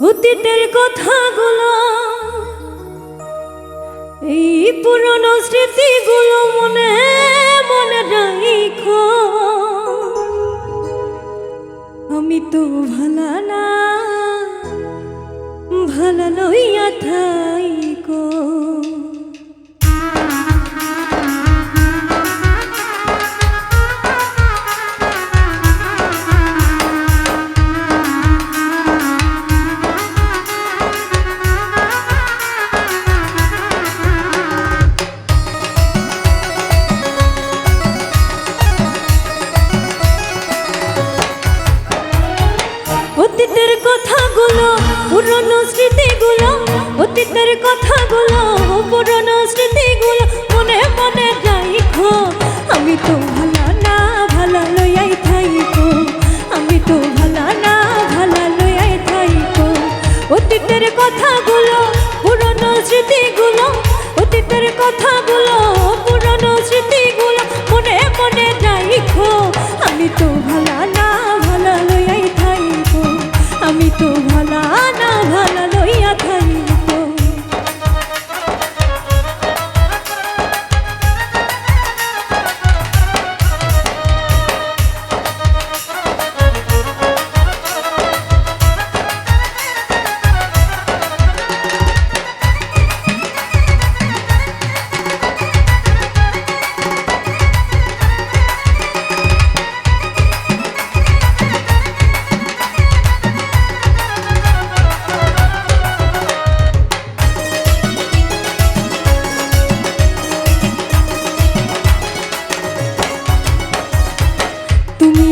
অতীতের কথাগুলো, এই পুরনো স্মৃতিগুলো মনে মনে রাখো আমি তো ভালা না, ভালা লইয়া থাইকো পুরনো স্মৃতিগুলো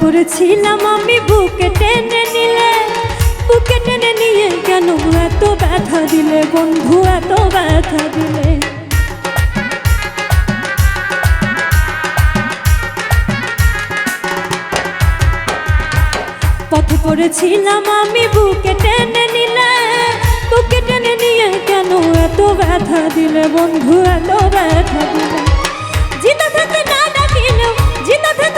পড়েছিলাম আমি বুকে টেনে নিলে। বুকে টেনে নিয়ে কেন এত ব্যথা দিলে বন্ধু, এত ব্যথা দিলে? পথে পড়েছিলাম আমি বুকে টেনে নিলে। বুকে টেনে নিয়ে কেন এত ব্যথা দিলে বন্ধু, এত ব্যথা দিলে? জিতা থাকতে না ডাকিলেও জিতা থাকতে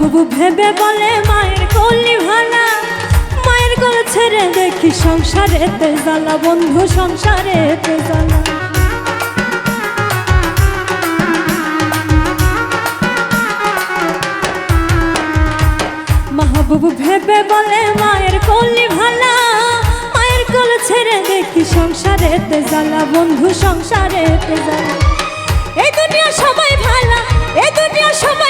মাহবুবু ভেবে বলে মায়ের কলি ভালা মায়ের কোল ছেড়ে দেখি সংসারেতে জ্বালা, বন্ধু সংসারেতে জ্বালা। মাহবুব ভেবে বলে মায়ের কলি ভালা মায়ের কোল ছেড়ে দেখি সংসারেতে জ্বালা, বন্ধু সংসারেতে জ্বালা। এই দুনিয়া সবাই ভালা, এ দুনিয়া সবাই